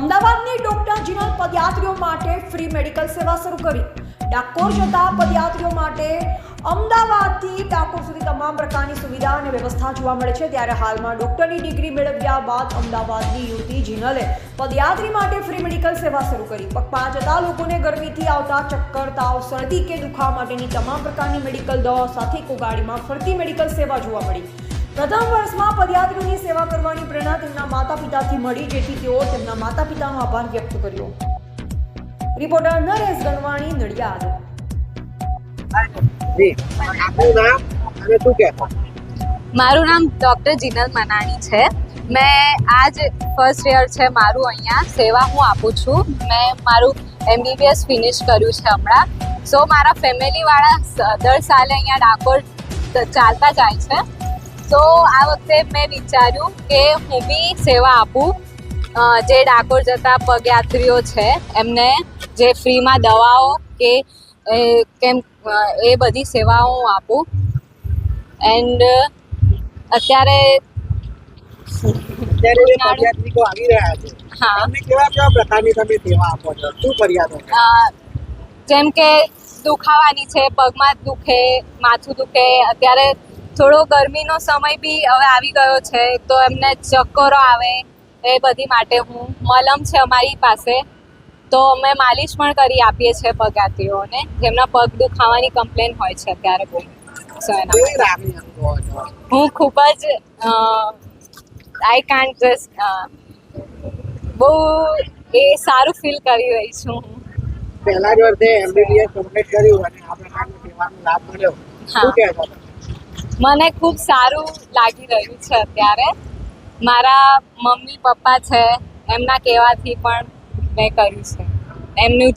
અમદાવાદની ડોક્ટર જીનલ પદયાત્રીઓ માટે ફ્રી મેડિકલ સેવા શરૂ કરી. ડાકોર જતા પદયાત્રીઓ માટે અમદાવાદથી ડાકોર સુધી તમામ પ્રકારની સુવિધા અને વ્યવસ્થા જોવા મળે છે. ત્યારે હાલમાં ડોક્ટરની ડિગ્રી મેળવ્યા બાદ અમદાવાદની યુવતી જીનલે પદયાત્રી માટે ફ્રી મેડિકલ સેવા શરૂ કરી. પગપાળા જતા લોકોને ગરમીથી આવતા ચક્કર, તાવ, શરદી કે દુખાવા માટેની તમામ પ્રકારની મેડિકલ દવાઓ સાથે કોગાડીમાં ફરતી મેડિકલ સેવા જોવા મળી. પ્રથમ વર્ષમાં પદયાત્રીઓની સેવા કરવાની પ્રેરણા તેમના માતા પિતાથી મળી જેથી તેઓ તેમના માતા પિતાનો આભાર વ્યક્ત કર્યો. રિપોર્ટર નરેશ ગણવાણી નડિયાદ. જી આપનું નામ અને શું કહેશો? મારું નામ ડૉક્ટર જીનલ મનાણી છે. મેં આજ ફર્સ્ટ યર છે મારું અહીંયા. સેવા હું આપું છું. મેં મારું એમબીબીએસ ફિનિશ કર્યું છે હમણાં. સો મારા ફેમિલીવાળા દર સાલે અહીંયા ડાકોર ચાલતા જાય છે. તો આ વખતે મેં વિચાર્યું કે હું બી સેવા આપું. જે ડાકોર જતા પગયાત્રીઓ છે એમને જે ફ્રીમાં દવાઓ કે કેમ એ બધી સેવાઓ હું આપું. એન્ડ અત્યારે જેમ કે દુખાવાની છે પગમાં દુખે માથું દુખે અત્યારે થોડો ગરમીનો સમય બી હવે આવી ગયો છે તો એમને ચક્કરો આવે એ બધી માટે હું મલમ છે અમારી પાસે. તો અમે માલિશ પણ કરી આપીએ છીએ પગાતીઓને જેમના પગ દુખાવાની કમ્પ્લેન હોય છે અત્યારે બહુ. હું ખૂબ જ આઈ કાન્ટ જસ્ટ બહુ એ સારું ફીલ કરી રહી છું હું. પહેલા જ વર્ષે એમબીબીએસ કમ્પ્લીટ કર્યું અને આપણે સેવાનો લાભ મળ્યો. શું તમે? મને ખૂબ સારું લાગી રહ્યું છે અત્યારે. મારા મમ્મી પપ્પા છે, એમના કહેવાથી પણ મેં કર્યું છે. એમનું